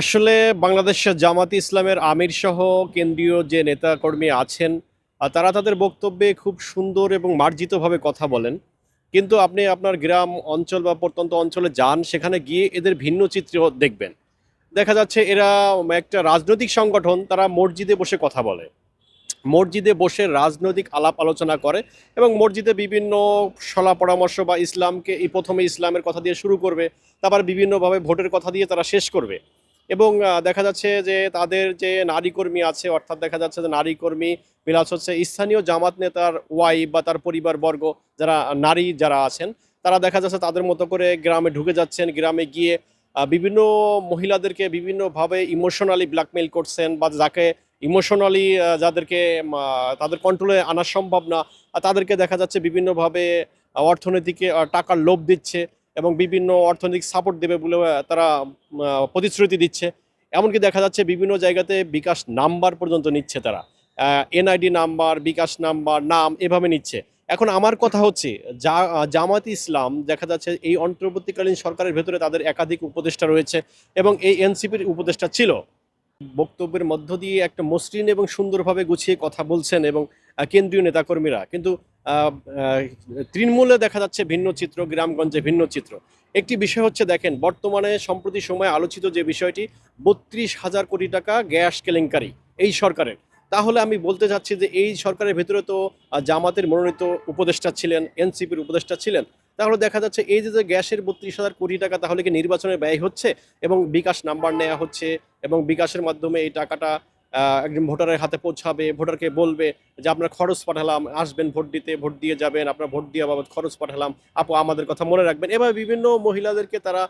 আসলে বাংলাদেশের জামাতি ইসলামের আমির সহ কেন্দ্রীয় যে নেতাকর্মী আছেন তারা তাদের বক্তব্যে খুব সুন্দর এবং মার্জিতভাবে কথা বলেন। কিন্তু আপনি আপনার গ্রাম অঞ্চল বা প্রত্যন্ত অঞ্চলে যান, সেখানে গিয়ে এদের ভিন্ন চিত্র দেখবেন। দেখা যাচ্ছে এরা একটা রাজনৈতিক সংগঠন, তারা মসজিদে বসে কথা বলে। মসজিদে বসে রাজনৈতিক আলাপ আলোচনা করে এবং মসজিদে বিভিন্ন সলা পরামর্শ বা ইসলামকে, এই প্রথমে ইসলামের কথা দিয়ে শুরু করবে, তারপর বিভিন্নভাবে ভোটের কথা দিয়ে তারা শেষ করবে। এবং দেখা যাচ্ছে যে তাদের যে নারী কর্মী আছে, অর্থাৎ দেখা যাচ্ছে যে নারী কর্মী প্লাস হচ্ছে স্থানীয় জামাত নেতার ওয়াইফ বা তার পরিবারবর্গ যারা, নারী যারা আছেন, তারা দেখা যাচ্ছে তাদের মতো করে গ্রামে ঢুকে যাচ্ছেন, গ্রামে গিয়ে বিভিন্ন মহিলাদেরকে বিভিন্নভাবে ইমোশনালি ব্ল্যাকমেইল করছেন বা যাকে ইমোশনালি যাদেরকে তাদের কন্ট্রোলে আনা সম্ভব না। তাদেরকে দেখা যাচ্ছে বিভিন্নভাবে অর্থনীতিকে টাকার লোভ দিচ্ছে। এবং বিভিন্ন অর্থনৈতিক সাপোর্ট দেবে বলে তারা প্রতিশ্রুতি দিচ্ছে। এমনকি দেখা যাচ্ছে বিভিন্ন জায়গাতে বিকাশ নাম্বার পর্যন্ত নিচ্ছে তারা। এনআইডি নাম্বার, বিকাশ নাম্বার, নাম এভাবে নিচ্ছে। এখন আমার কথা হচ্ছে, যা, জামাত ইসলাম, দেখা যাচ্ছে এই অন্তর্বর্তীকালীন সরকারের ভেতরে তাদের একাধিক উপদেষ্টা রয়েছে এবং এই এনসিপির উপদেষ্টা ছিল। বক্তব্যের মধ্য দিয়ে একটা মসৃণ এবং সুন্দরভাবে গুছিয়ে কথা বলছেন এবং কেন্দ্রীয় নেতাকর্মীরা। কিন্তু তৃণমূলে দেখা যাচ্ছে ভিন্ন চিত্র, গ্রামগঞ্জে ভিন্ন চিত্র। একটি বিষয় হচ্ছে, দেখেন, বর্তমানে সম্প্রতি সময়ে আলোচিত যে বিষয়টি, বত্রিশ হাজার কোটি টাকা গ্যাস কেলেঙ্কারি এই সরকারের। তাহলে আমি বলতে চাচ্ছি যে, এই সরকারের ভেতরে তো জামাতের মনোনীত উপদেষ্টা ছিলেন, এনসিপির উপদেষ্টা ছিলেন। তাহলে দেখা যাচ্ছে, এই যে গ্যাসের বত্রিশ হাজার কোটি টাকা তাহলে কি নির্বাচনে ব্যয় হচ্ছে? এবং বিকাশ নাম্বার নেওয়া হচ্ছে, এবং বিকাশের মাধ্যমে এই টাকাটা একজন ভোটারের হাতে পৌঁছাবে ভোটারকে বলবে যে আপনার খরচ পাঠালাম আসবেন ভোট দিতে ভোট দিয়ে যাবেন আপনার ভোট দিয়ে বাবদ খরচ পাঠালাম। আপু আমাদের কথা মনে রাখবেন। এভাবে বিভিন্ন মহিলাদেরকে তারা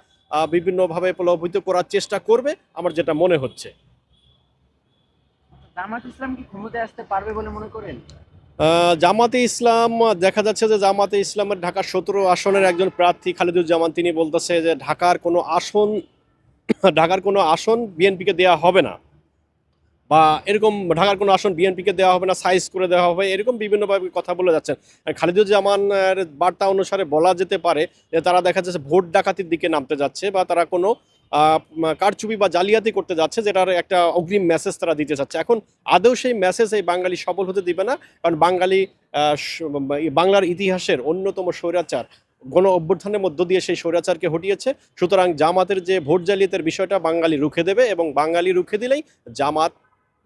বিভিন্নভাবে প্রলোভিত করার চেষ্টা করবে আমার যেটা মনে হচ্ছে। জামাত ইসলাম কি ক্ষমতায় আসতে পারবে বলে মনে করেন? আহ, জামাতে ইসলাম দেখা যাচ্ছে যে জামাতে ইসলামের ঢাকার সতেরো আসনের একজন প্রার্থী খালিদুজ্জামান তিনি বলতেছে যে ঢাকার কোনো আসন ঢাকার কোনো আসন বিএনপিকে দেওয়া হবে না। বা এরকম ঢাকার কোনো আসন বিএনপিকে দেওয়া হবে না সাইজ করে দেওয়া হবে, এরকম বিভিন্নভাবে কথা বলে যাচ্ছেন। খালিদুজ্জামানের বার্তা অনুসারে বলা যেতে পারে যে তারা দেখা যাচ্ছে ভোট ডাকাতির দিকে নামতে যাচ্ছে বা তারা কোনো কারচুপি বা জালিয়াতি করতে যাচ্ছে যেটার একটা অগ্রিম মেসেজ তারা দিতে চাচ্ছে। এখন আদৌ সেই মেসেজ এই বাঙালি সফল হতে দিবে না, কারণ বাঙালি বাংলার ইতিহাসের অন্যতম স্বৈরাচার, গণ অভ্যুত্থানের মধ্য দিয়ে সেই স্বৈরাচারকে হটিয়েছে। সুতরাং জামাতের যে ভোট জালিয়াতের বিষয়টা বাঙালি রুখে দেবে এবং বাঙালি রুখে দিলেই জামাত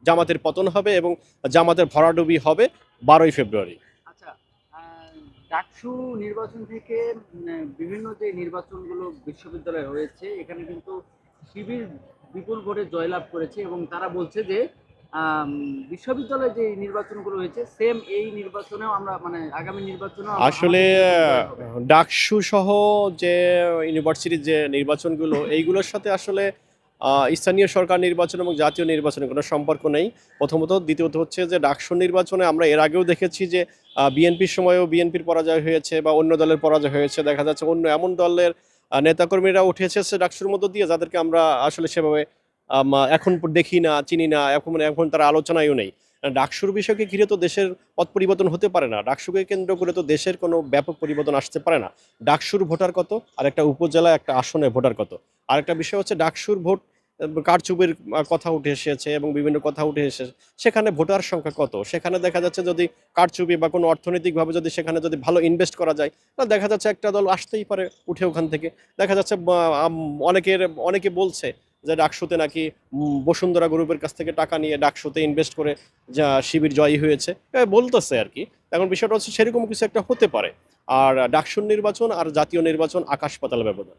জামাতের পতন হবে এবং জামাতের ভরাডুবি হবে বারোই ফেব্রুয়ারি। আচ্ছা ডাকসু নির্বাচন থেকে বিভিন্ন যে নির্বাচনগুলো বিশ্ববিদ্যালয়ে হয়েছে এখানে কিন্তু শিবির বিপুল ভোটে জয়লাভ করেছে এবং তারা বলছে যে বিশ্ববিদ্যালয়ে যে নির্বাচনগুলো হয়েছে সেম এই নির্বাচনেও আমরা মানে আগামী নির্বাচনেও আসলে ডাকসু সহ যে ইউনিভার্সিটির যে নির্বাচনগুলো এইগুলোর সাথে আসলে স্থানীয় সরকার নির্বাচন এবং জাতীয় নির্বাচনের কোনো সম্পর্ক নেই। প্রথমত, দ্বিতীয়ত হচ্ছে যে ডাকসুর নির্বাচনে আমরা এর আগেও দেখেছি যে বিএনপির সময়েও বিএনপির পরাজয় হয়েছে বা অন্য দলের পরাজয় হয়েছে। দেখা যাচ্ছে অন্য এমন দলের নেতাকর্মীরা উঠেছে সে ডাকসুর মধ্য দিয়ে যাদেরকে আমরা আসলে সেভাবে এখন দেখি না, চিনি না, এখন এখন তারা আলোচনায়ও নেই। ডাকসুর বিষয়কে ঘিরে তো দেশের পথ পরিবর্তন হতে পারে না। ডাকসুকে কেন্দ্র করে তো দেশের কোনো ব্যাপক পরিবর্তন আসতে পারে না। ডাকসুর ভোটার কত? আর একটা উপজেলা একটা আসনে ভোটার কত? আর একটা বিষয় হচ্ছে ডাকসুর ভোট কারচুপির কথা উঠে এসেছে এবং বিভিন্ন কথা উঠে এসেছে। সেখানে ভোটার সংখ্যা কত? সেখানে দেখা যাচ্ছে যদি কারচুপি বা কোনো অর্থনৈতিকভাবে যদি সেখানে যদি ভালো ইনভেস্ট করা যায়, তাহলে দেখা যাচ্ছে একটা দল আসতেই পারে উঠে ওখান থেকে। দেখা যাচ্ছে অনেকের, অনেকে বলছে যে ডাকসুতে নাকি বসুন্ধরা গ্রুপের কাছ থেকে টাকা নিয়ে ডাকসুতে ইনভেস্ট করে যা শিবির জয়ী হয়েছে। বলতেছে আর কি। এখন বিষয়টা হচ্ছে সেরকম কিছু একটা হতে পারে। আর ডাকসুর নির্বাচন আর জাতীয় নির্বাচন আকাশ পাতাল ব্যবধান।